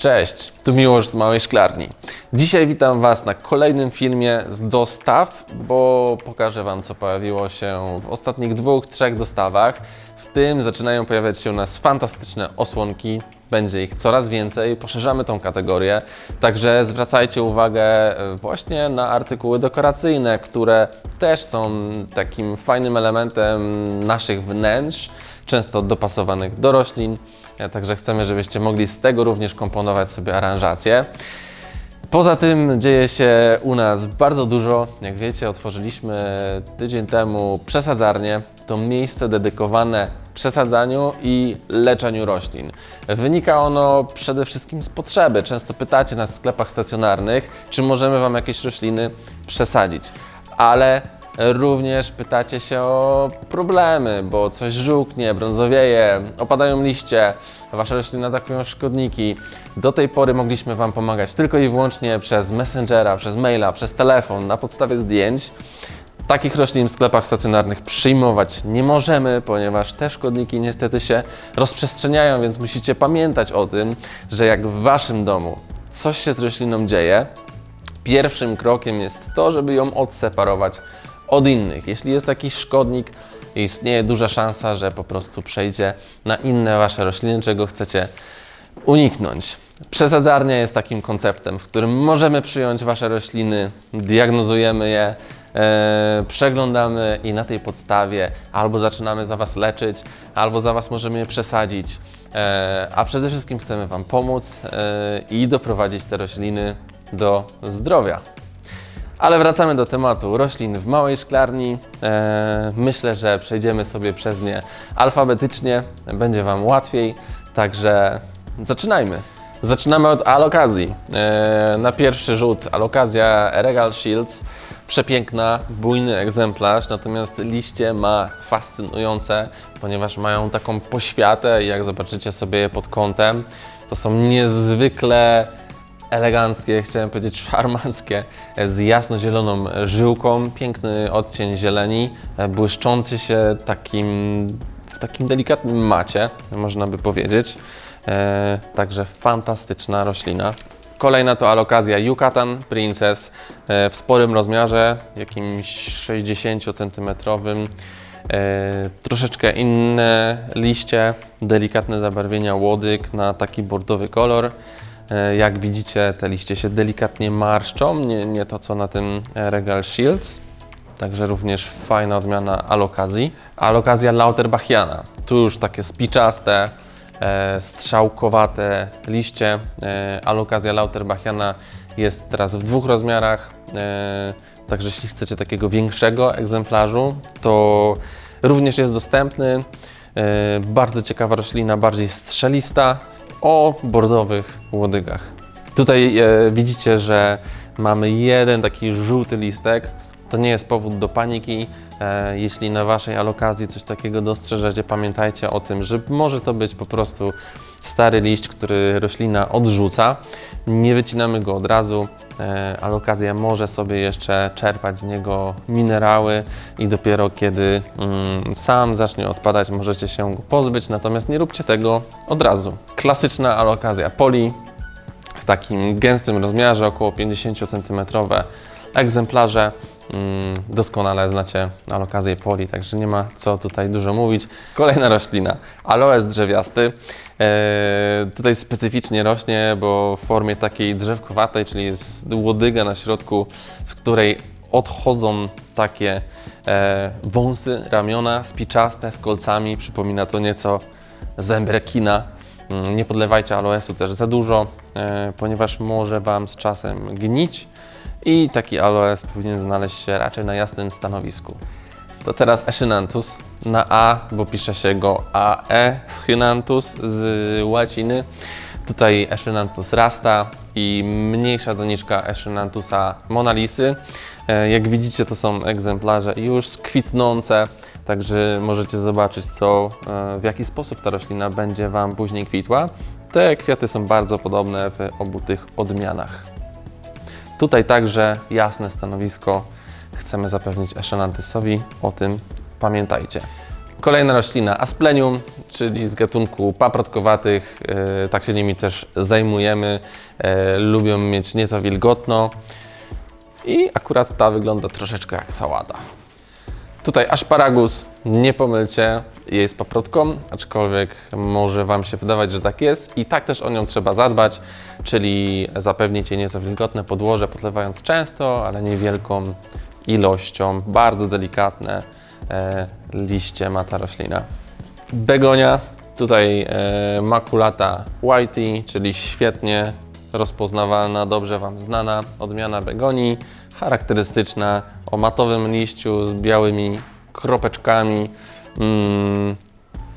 Cześć, tu Miłosz z Małej Szklarni. Dzisiaj witam Was na kolejnym filmie z dostaw, bo pokażę Wam, co pojawiło się w ostatnich dwóch, trzech dostawach. W tym zaczynają pojawiać się u nas fantastyczne osłonki. Będzie ich coraz więcej, poszerzamy tą kategorię. Także zwracajcie uwagę e, właśnie na artykuły dekoracyjne, które też są takim fajnym elementem naszych wnętrz, często dopasowanych do roślin. E, Także chcemy, żebyście mogli z tego również komponować sobie aranżację. Poza tym dzieje się u nas bardzo dużo. Jak wiecie, otworzyliśmy tydzień temu przesadzarnię. To miejsce dedykowane przesadzaniu i leczeniu roślin. Wynika ono przede wszystkim z potrzeby. Często pytacie nas w sklepach stacjonarnych, czy możemy Wam jakieś rośliny przesadzić. Ale Również pytacie się o problemy, bo coś żółknie, brązowieje, opadają liście, wasze rośliny atakują szkodniki. Do tej pory mogliśmy Wam pomagać tylko i wyłącznie przez Messengera, przez maila, przez telefon, na podstawie zdjęć. Takich roślin w sklepach stacjonarnych przyjmować nie możemy, ponieważ te szkodniki niestety się rozprzestrzeniają, więc musicie pamiętać o tym, że jak w Waszym domu coś się z rośliną dzieje, pierwszym krokiem jest to, żeby ją odseparować od innych. Jeśli jest jakiś szkodnik, istnieje duża szansa, że po prostu przejdzie na inne wasze rośliny, czego chcecie uniknąć. Przesadzarnia jest takim konceptem, w którym możemy przyjąć wasze rośliny, diagnozujemy je, e, przeglądamy i na tej podstawie albo zaczynamy za was leczyć, albo za was możemy je przesadzić. E, a przede wszystkim chcemy wam pomóc e, i doprowadzić te rośliny do zdrowia. Ale wracamy do tematu roślin w małej szklarni. E, myślę, że przejdziemy sobie przez nie alfabetycznie, będzie Wam łatwiej, także zaczynajmy. Zaczynamy od alokazji. E, na pierwszy rzut alokazja Regal Shields. Przepiękna, bujny egzemplarz, natomiast liście ma fascynujące, ponieważ mają taką poświatę i jak zobaczycie sobie je pod kątem, to są niezwykle eleganckie, chciałem powiedzieć szarmanckie, z jasno-zieloną żyłką, piękny odcień zieleni, e, błyszczący się takim, w takim delikatnym macie, można by powiedzieć. E, także fantastyczna roślina. Kolejna to alokazja Yucatan Princess e, w sporym rozmiarze, jakimś 60 cm. Troszeczkę inne liście, delikatne zabarwienia łodyg na taki bordowy kolor. E, Jak widzicie, te liście się delikatnie marszczą, nie, nie to co na tym e, Regal Shields. Także również fajna odmiana alokazji. Alokazja Lauterbachiana. Tu już takie spiczaste, e, strzałkowate liście. Alokazja Lauterbachiana jest teraz w dwóch rozmiarach. Także jeśli chcecie takiego większego egzemplarzu, to również jest dostępny. Bardzo ciekawa roślina, bardziej strzelista, o bordowych łodygach. Tutaj e, widzicie, że mamy jeden taki żółty listek. To nie jest powód do paniki. E, jeśli na Waszej alokazji coś takiego dostrzeżecie, pamiętajcie o tym, że może to być po prostu stary liść, który roślina odrzuca. Nie wycinamy go od razu. E, alokazja może sobie jeszcze czerpać z niego minerały i dopiero kiedy mm, sam zacznie odpadać, możecie się go pozbyć, natomiast nie róbcie tego od razu. Klasyczna alokazja poli w takim gęstym rozmiarze, około 50 cm egzemplarze. Mm, Doskonale znacie alokazję poli, także nie ma co tutaj dużo mówić. Kolejna roślina, aloes drzewiasty. E, tutaj specyficznie rośnie, bo w formie takiej drzewkowatej, czyli jest łodyga na środku, z której odchodzą takie e, wąsy, ramiona spiczaste z kolcami. Przypomina to nieco zęby rekina. Mm, Nie podlewajcie aloesu też za dużo, e, ponieważ może Wam z czasem gnić i taki aloes powinien znaleźć się raczej na jasnym stanowisku. To teraz Echinanthus na A, bo pisze się go AE, Schynanthus z łaciny. Tutaj Echinanthus rasta i mniejsza doniczka Echinanthusa monalisy. E, Jak widzicie, to są egzemplarze już skwitnące, także możecie zobaczyć, co, e, w jaki sposób ta roślina będzie Wam później kwitła. Te kwiaty są bardzo podobne w obu tych odmianach. Tutaj także jasne stanowisko chcemy zapewnić Echinanthusowi, o tym pamiętajcie. Kolejna roślina Asplenium, czyli z gatunku paprotkowatych. E, tak się nimi też zajmujemy. E, lubią mieć nieco wilgotno. I akurat ta wygląda troszeczkę jak sałata. Tutaj aszparagus, nie pomylcie, jest paprotką, aczkolwiek może Wam się wydawać, że tak jest. I tak też o nią trzeba zadbać, czyli zapewnić jej nieco wilgotne podłoże, podlewając często, ale niewielką ilością. Bardzo delikatne e, liście ma ta roślina. Begonia, tutaj e, makulata whitey, czyli świetnie rozpoznawalna, dobrze Wam znana odmiana begonii, charakterystyczna, o matowym liściu z białymi kropeczkami. Mm,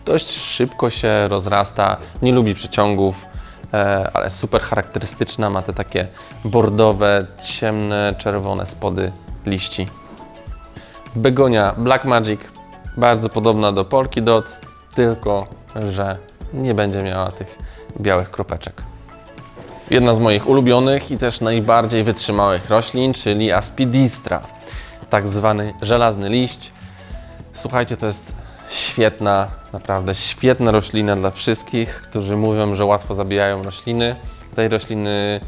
dość szybko się rozrasta, nie lubi przeciągów, e, ale super charakterystyczna, ma te takie bordowe, ciemne, czerwone spody liści. Begonia Black Magic, bardzo podobna do Polki Dot, tylko że nie będzie miała tych białych kropeczek. Jedna z moich ulubionych i też najbardziej wytrzymałych roślin, czyli Aspidistra, tak zwany żelazny liść. Słuchajcie, to jest świetna, naprawdę świetna roślina dla wszystkich, którzy mówią, że łatwo zabijają rośliny. Tej rośliny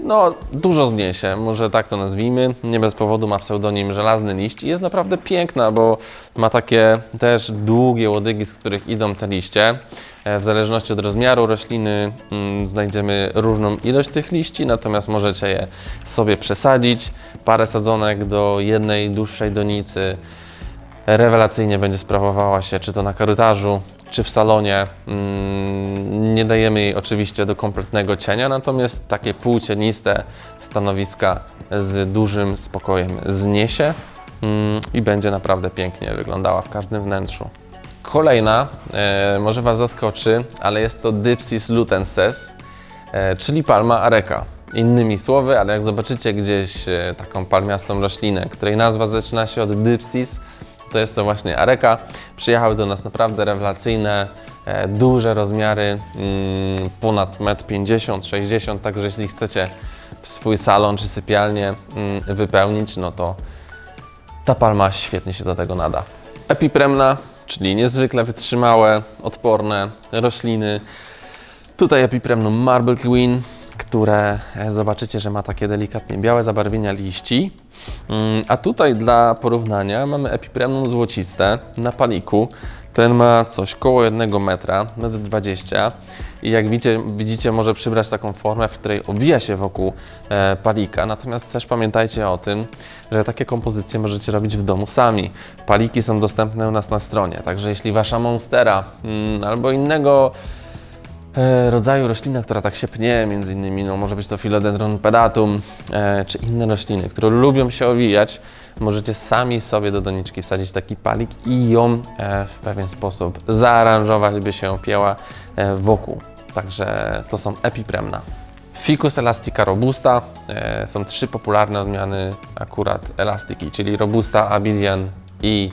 no, dużo zniesie, może tak to nazwijmy. Nie bez powodu ma pseudonim Żelazny Liść i jest naprawdę piękna, bo ma takie też długie łodygi, z których idą te liście. E, W zależności od rozmiaru rośliny mm, znajdziemy różną ilość tych liści, natomiast możecie je sobie przesadzić. Parę sadzonek do jednej dłuższej donicy rewelacyjnie będzie sprawowała się, czy to na korytarzu, czy w salonie. Mm, Nie dajemy jej oczywiście do kompletnego cienia, natomiast takie półcieniste stanowiska z dużym spokojem zniesie mm, i będzie naprawdę pięknie wyglądała w każdym wnętrzu. Kolejna, e, może Was zaskoczy, ale jest to Dipsys lutenses, e, czyli palma areka. Innymi słowy, ale jak zobaczycie gdzieś e, taką palmiastą roślinę, której nazwa zaczyna się od Dipsys, to jest to właśnie areka. Przyjechały do nas naprawdę rewelacyjne, e, duże rozmiary, mm, ponad 1,50 m, 60 także jeśli chcecie w swój salon czy sypialnię mm, wypełnić, no to ta palma świetnie się do tego nada. Epipremna, czyli niezwykle wytrzymałe, odporne rośliny. Tutaj epipremnum Marble Queen, które e, zobaczycie, że ma takie delikatnie białe zabarwienia liści. Mm, A tutaj dla porównania mamy epipremnum złociste na paliku. Ten ma coś koło 1 metra, 1,20 m i jak widzicie, widzicie może przybrać taką formę, w której owija się wokół e, palika. Natomiast też pamiętajcie o tym, że takie kompozycje możecie robić w domu sami. Paliki są dostępne u nas na stronie, także jeśli wasza monstera mm, albo innego rodzaju roślina, która tak się pnie, między innymi no, może być to Philodendron pedatum, e, czy inne rośliny, które lubią się owijać, możecie sami sobie do doniczki wsadzić taki palik i ją e, w pewien sposób zaaranżować, by się pięła e, wokół. Także to są epipremna. Ficus elastica robusta. E, są trzy popularne odmiany akurat elastyki, czyli robusta, abelian i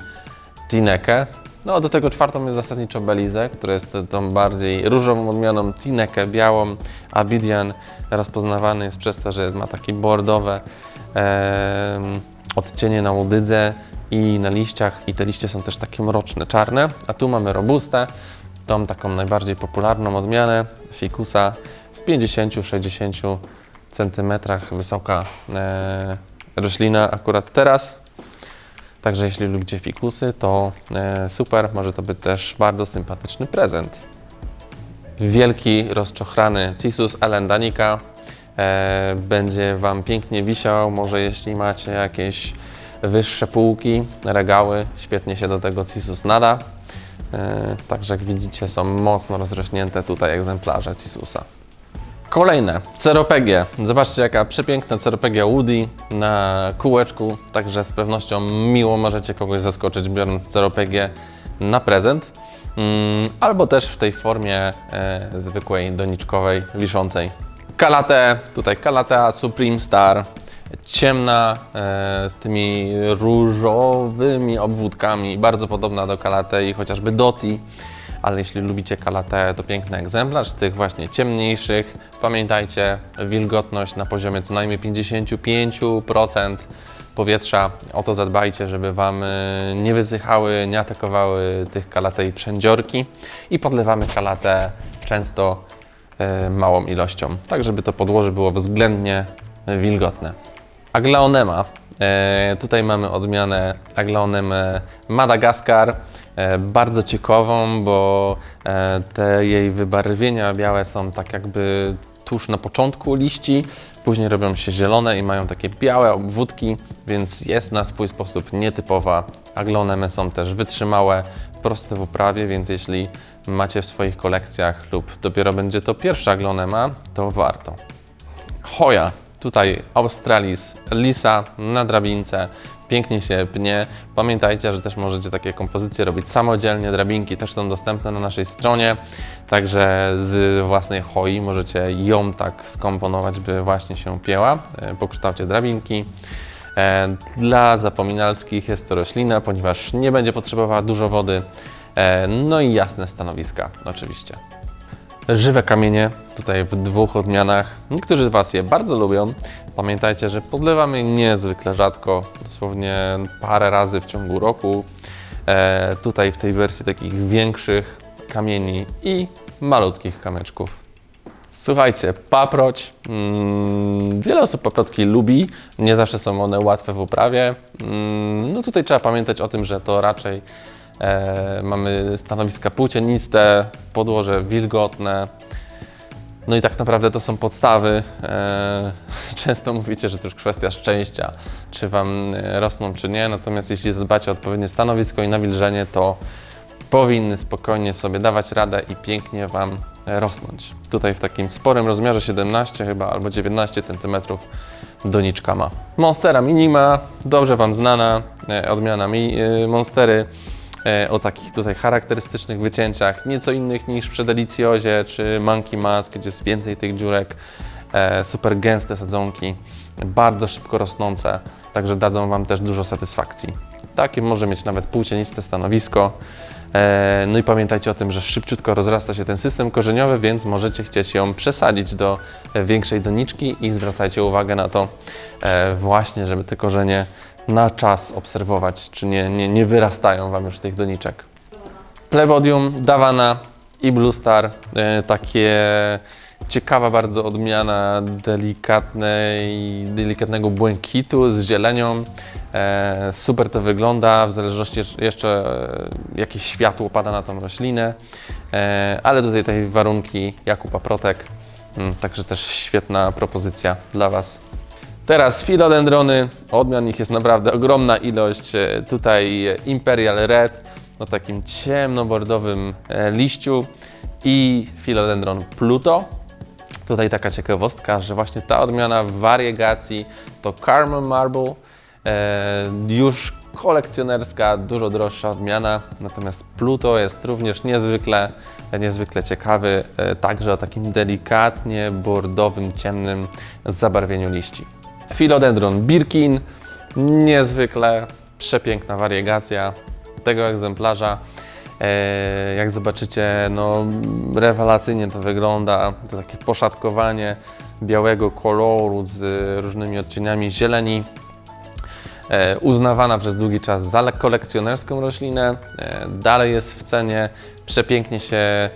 Tinekę. No, do tego czwartą jest zasadniczo Belizę, która jest tą bardziej różową odmianą Tinekę, białą. Abidian rozpoznawany jest przez to, że ma takie bordowe em, odcienie na łodydze i na liściach i te liście są też takie mroczne, czarne. A tu mamy Robustę, tą taką najbardziej popularną odmianę fikusa w 50-60 cm wysoka e, roślina akurat teraz. Także jeśli lubicie fikusy, to e, super, może to być też bardzo sympatyczny prezent. Wielki, rozczochrany Cisus elendanica e, będzie Wam pięknie wisiał, może jeśli macie jakieś wyższe półki, regały, świetnie się do tego Cisus nada. E, także jak widzicie są mocno rozrośnięte tutaj egzemplarze Cisusa. Kolejne, ceropegie. Zobaczcie jaka przepiękna ceropegia Woody na kółeczku, także z pewnością miło możecie kogoś zaskoczyć biorąc ceropegię na prezent. Mm, albo też w tej formie e, zwykłej doniczkowej, wiszącej. Kalate, tutaj Kalatea Supreme Star, ciemna e, z tymi różowymi obwódkami, bardzo podobna do Kalatei, chociażby Doti ale jeśli lubicie kalatę, to piękny egzemplarz tych właśnie ciemniejszych. Pamiętajcie, wilgotność na poziomie co najmniej 55%, powietrza. O to zadbajcie, żeby Wam e, nie wysychały, nie atakowały tych kalatej przędziorki i podlewamy kalatę często e, małą ilością, tak żeby to podłoże było względnie wilgotne. Aglaonema. E, tutaj mamy odmianę Aglaonemę Madagaskar. E, bardzo ciekawą, bo e, te jej wybarwienia białe są tak jakby tuż na początku liści, później robią się zielone i mają takie białe obwódki, więc jest na swój sposób nietypowa. Aglonemy są też wytrzymałe, proste w uprawie, więc jeśli macie w swoich kolekcjach lub dopiero będzie to pierwsza aglonema, to warto. Hoja. Tutaj Australis Lisa na drabince. Pięknie się pnie. Pamiętajcie, że też możecie takie kompozycje robić samodzielnie. Drabinki też są dostępne na naszej stronie. Także z własnej hoi możecie ją tak skomponować, by właśnie się pięła e, po kształcie drabinki. E, Dla zapominalskich jest to roślina, ponieważ nie będzie potrzebowała dużo wody. E, No i jasne stanowiska, oczywiście żywe kamienie, tutaj w dwóch odmianach. Niektórzy z Was je bardzo lubią. Pamiętajcie, że podlewamy niezwykle rzadko, dosłownie parę razy w ciągu roku. E, tutaj w tej wersji takich większych kamieni i malutkich kamyczków. Słuchajcie, paproć. Mm, wiele osób paprotki lubi, nie zawsze są one łatwe w uprawie. Mm, no tutaj trzeba pamiętać o tym, że to raczej e, mamy stanowiska płócieniste, podłoże wilgotne. No i tak naprawdę to są podstawy. E, często mówicie, że to już kwestia szczęścia, czy Wam e, rosną, czy nie. Natomiast jeśli zadbacie o odpowiednie stanowisko i nawilżenie, to powinny spokojnie sobie dawać radę i pięknie Wam rosnąć. Tutaj w takim sporym rozmiarze 17 chyba albo 19 cm doniczka ma. Monstera Minima, dobrze Wam znana e, odmiana mi, e, Monstery o takich tutaj charakterystycznych wycięciach, nieco innych niż przy Deliciozie czy Monkey Mask, gdzie jest więcej tych dziurek, e, super gęste sadzonki, bardzo szybko rosnące, także dadzą Wam też dużo satysfakcji. Takie może mieć nawet płócieniste stanowisko. E, No i pamiętajcie o tym, że szybciutko rozrasta się ten system korzeniowy, więc możecie chcieć ją przesadzić do e, większej doniczki i zwracajcie uwagę na to e, właśnie, żeby te korzenie na czas obserwować, czy nie, nie, nie wyrastają Wam już z tych doniczek. Plebodium, Davana i Blue Star. E, takie ciekawa bardzo odmiana delikatnej, delikatnego błękitu z zielenią. E, super to wygląda, w zależności jeszcze- e, jakie światło pada na tą roślinę. E, ale tutaj te warunki Jakub Aprotek, mm, także też świetna propozycja dla Was. Teraz filodendrony, odmian ich jest naprawdę ogromna ilość. E, Tutaj Imperial Red o takim ciemnobordowym e, liściu i filodendron Pluto. Tutaj taka ciekawostka, że właśnie ta odmiana w wariegacji to Carmel Marble, e, już kolekcjonerska, dużo droższa odmiana, natomiast Pluto jest również niezwykle, niezwykle ciekawy, także o takim delikatnie bordowym, ciemnym zabarwieniu liści. Philodendron Birkin, niezwykle przepiękna wariegacja tego egzemplarza. E, Jak zobaczycie, no rewelacyjnie to wygląda. To takie poszatkowanie białego koloru z różnymi odcieniami zieleni. E, Uznawana przez długi czas za kolekcjonerską roślinę. E, Dalej jest w cenie. Przepięknie się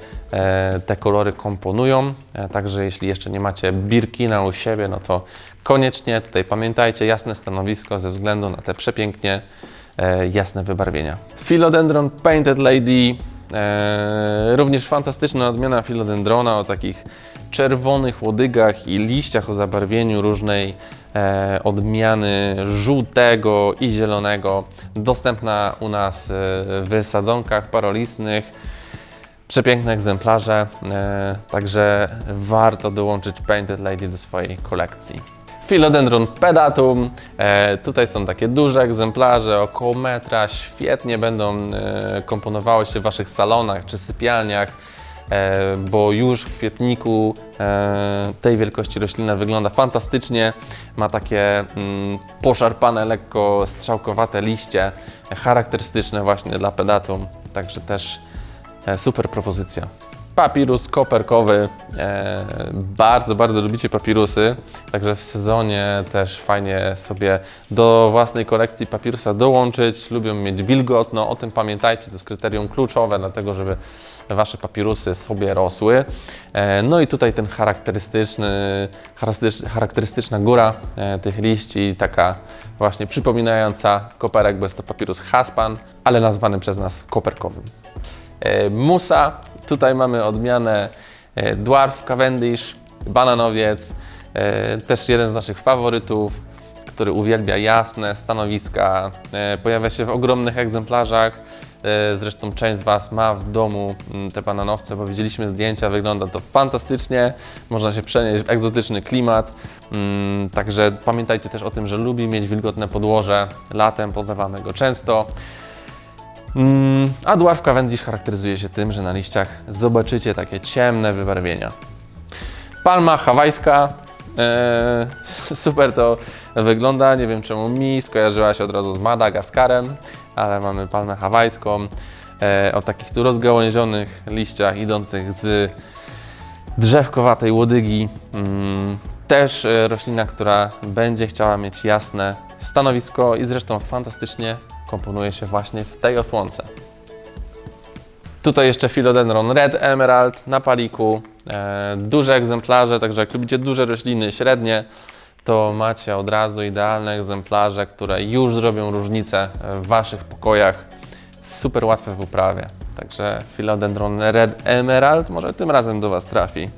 te kolory komponują. Także jeśli jeszcze nie macie Birkina u siebie, no to koniecznie tutaj pamiętajcie jasne stanowisko ze względu na te przepięknie e, jasne wybarwienia. Philodendron Painted Lady, e, również fantastyczna odmiana philodendrona o takich czerwonych łodygach i liściach o zabarwieniu różnej e, odmiany żółtego i zielonego, dostępna u nas e, w sadzonkach parolistnych. Przepiękne egzemplarze, e, także warto dołączyć Painted Lady do swojej kolekcji. Philodendron pedatum. E, tutaj są takie duże egzemplarze, około metra. Świetnie będą e, komponowały się w Waszych salonach czy sypialniach, e, bo już w kwietniku e, tej wielkości roślina wygląda fantastycznie. Ma takie mm, poszarpane, lekko strzałkowate liście, charakterystyczne właśnie dla pedatum. Także też e, super propozycja. Papirus koperkowy. E, bardzo, bardzo lubicie papirusy, także w sezonie też fajnie sobie do własnej kolekcji papirusa dołączyć. Lubią mieć wilgotno, o tym pamiętajcie, to jest kryterium kluczowe, dlatego żeby Wasze papirusy sobie rosły. E, no i tutaj ten charakterystyczny, charakterystycz- charakterystyczna góra e, tych liści, taka właśnie przypominająca koperek, bo jest to papirus haspan, ale nazwany przez nas koperkowym. E, Musa, tutaj mamy odmianę e, Dwarf Cavendish, bananowiec, e, też jeden z naszych faworytów, który uwielbia jasne stanowiska, e, pojawia się w ogromnych egzemplarzach. Zresztą część z Was ma w domu mm, te bananowce, bo widzieliśmy zdjęcia, wygląda to fantastycznie. Można się przenieść w egzotyczny klimat. Mm, Także pamiętajcie też o tym, że lubi mieć wilgotne podłoże. Latem podlewamy go często. Mm, A dwarf Cavendish charakteryzuje się tym, że na liściach zobaczycie takie ciemne wybarwienia. Palma hawajska. E, super to wygląda. Nie wiem czemu mi skojarzyła się od razu z Madagaskarem, ale mamy palmę hawajską e, o takich tu rozgałęzionych liściach idących z drzewkowatej łodygi. Mm, też e, roślina, która będzie chciała mieć jasne stanowisko i zresztą fantastycznie komponuje się właśnie w tej osłonce. Tutaj jeszcze Philodendron Red Emerald na paliku. E, duże egzemplarze, także jak lubicie duże rośliny, średnie, to macie od razu idealne egzemplarze, które już zrobią różnicę w Waszych pokojach. Super łatwe w uprawie. Także Philodendron Red Emerald może tym razem do Was trafi.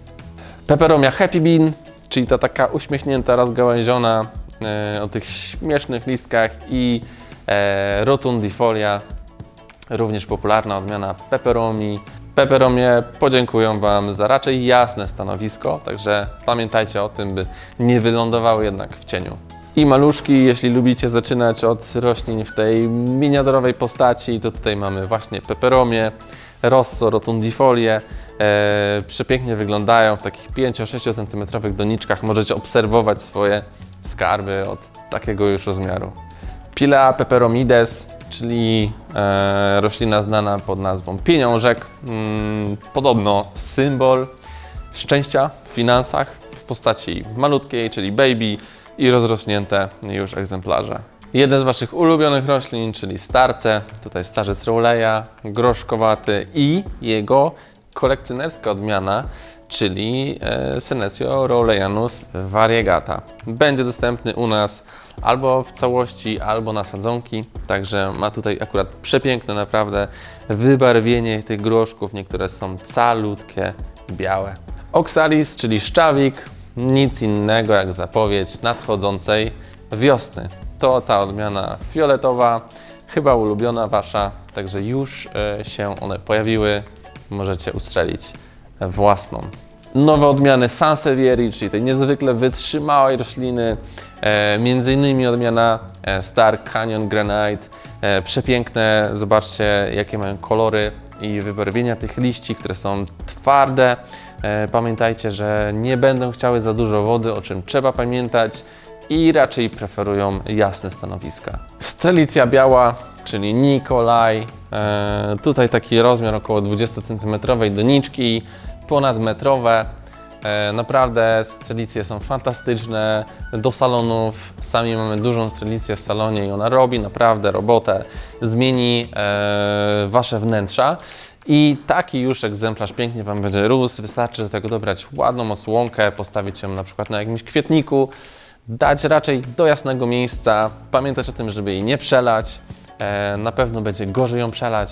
Peperomia Happy Bean, czyli ta taka uśmiechnięta, rozgałęziona e, o tych śmiesznych listkach i Rotundifolia, również popularna odmiana peperomi. Peperomie podziękują Wam za raczej jasne stanowisko, także pamiętajcie o tym, by nie wylądowały jednak w cieniu. I maluszki, jeśli lubicie zaczynać od roślin w tej miniaturowej postaci, to tutaj mamy właśnie peperomie, rosso, rotundifolie. E, przepięknie wyglądają w takich 5-6 cm doniczkach. Możecie obserwować swoje skarby od takiego już rozmiaru. Pilea peperomides, czyli e, roślina znana pod nazwą pieniążek. Mm, podobno symbol szczęścia w finansach w postaci malutkiej, czyli baby i rozrośnięte już egzemplarze. Jeden z Waszych ulubionych roślin, czyli starce, tutaj starzec Rowleya, groszkowaty i jego kolekcjonerska odmiana, czyli e, Senecio Rowleyanus variegata. Będzie dostępny u nas albo w całości, albo na sadzonki, także ma tutaj akurat przepiękne naprawdę wybarwienie tych groszków, niektóre są calutkie, białe. Oxalis, czyli szczawik, nic innego jak zapowiedź nadchodzącej wiosny. To ta odmiana fioletowa, chyba ulubiona Wasza, także już e, się one pojawiły, możecie ustrzelić własną. Nowe odmiany Sansevieri, czyli tej niezwykle wytrzymałej rośliny, e, między innymi odmiana e, Star Canyon Granite, e, przepiękne, zobaczcie jakie mają kolory i wybarwienia tych liści, które są twarde. Pamiętajcie, że nie będą chciały za dużo wody, o czym trzeba pamiętać i raczej preferują jasne stanowiska. Strelicja biała, czyli Nikolaj. Tutaj taki rozmiar około 20 cm doniczki, ponadmetrowe. E, naprawdę strelicje są fantastyczne. Do salonów sami mamy dużą strelicję w salonie i ona robi naprawdę robotę. Zmieni e, Wasze wnętrza. I taki już egzemplarz pięknie Wam będzie rósł. Wystarczy do tego dobrać ładną osłonkę, postawić ją na przykład na jakimś kwietniku, dać raczej do jasnego miejsca, pamiętać o tym, żeby jej nie przelać. E, na pewno będzie gorzej ją przelać,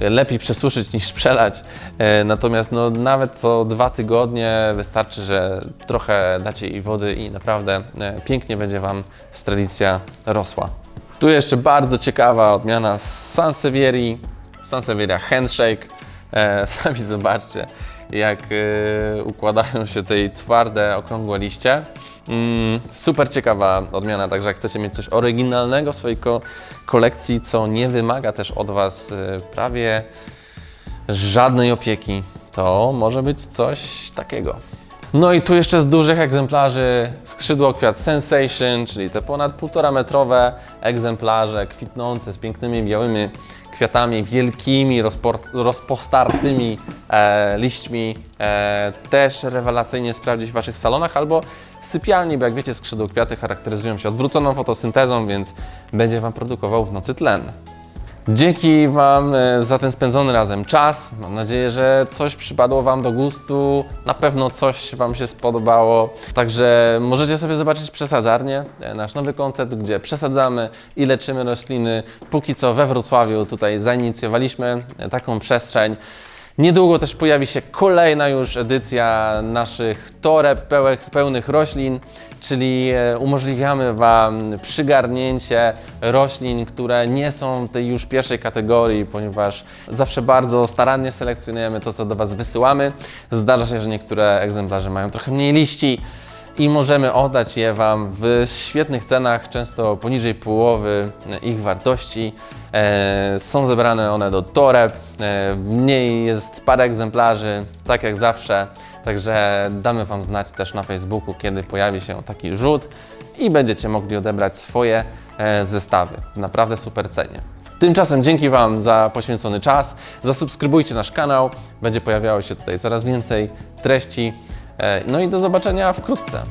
lepiej przesuszyć niż przelać. E, natomiast no, nawet co dwa tygodnie wystarczy, że trochę dacie jej wody i naprawdę e, pięknie będzie Wam strelicja rosła. Tu jeszcze bardzo ciekawa odmiana Sansevieri, Sansevieria Handshake. E, sami zobaczcie, jak układają się tej twarde, okrągłe liście. Mm, super ciekawa odmiana, także jak chcecie mieć coś oryginalnego w swojej ko- kolekcji, co nie wymaga też od Was e, prawie żadnej opieki, to może być coś takiego. No i tu jeszcze z dużych egzemplarzy skrzydłokwiat Sensation, czyli te ponad 1,5 metrowe egzemplarze kwitnące z pięknymi białymi kwiatami, wielkimi, rozpostartymi e, liśćmi. E, też rewelacyjnie sprawdzić w Waszych salonach albo sypialni, bo jak wiecie, skrzydłokwiaty charakteryzują się odwróconą fotosyntezą, więc będzie Wam produkował w nocy tlen. Dzięki Wam e, za ten spędzony razem czas. Mam nadzieję, że coś przypadło Wam do gustu. Na pewno coś Wam się spodobało. Także możecie sobie zobaczyć przesadzarnię, e, nasz nowy koncept, gdzie przesadzamy i leczymy rośliny. Póki co we Wrocławiu tutaj zainicjowaliśmy e, taką przestrzeń. Niedługo też pojawi się kolejna już edycja naszych toreb pełnych, roślin, czyli e, umożliwiamy Wam przygarnięcie roślin, które nie są tej już pierwszej kategorii, ponieważ zawsze bardzo starannie selekcjonujemy to, co do Was wysyłamy. Zdarza się, że niektóre egzemplarze mają trochę mniej liści i możemy oddać je Wam w świetnych cenach, często poniżej połowy ich wartości. E, są zebrane one do toreb, e, w niej jest parę egzemplarzy, tak jak zawsze. Także damy Wam znać też na Facebooku, kiedy pojawi się taki rzut i będziecie mogli odebrać swoje e, zestawy naprawdę super cenie. Tymczasem dzięki Wam za poświęcony czas. Zasubskrybujcie nasz kanał, będzie pojawiało się tutaj coraz więcej treści. E, No i do zobaczenia wkrótce.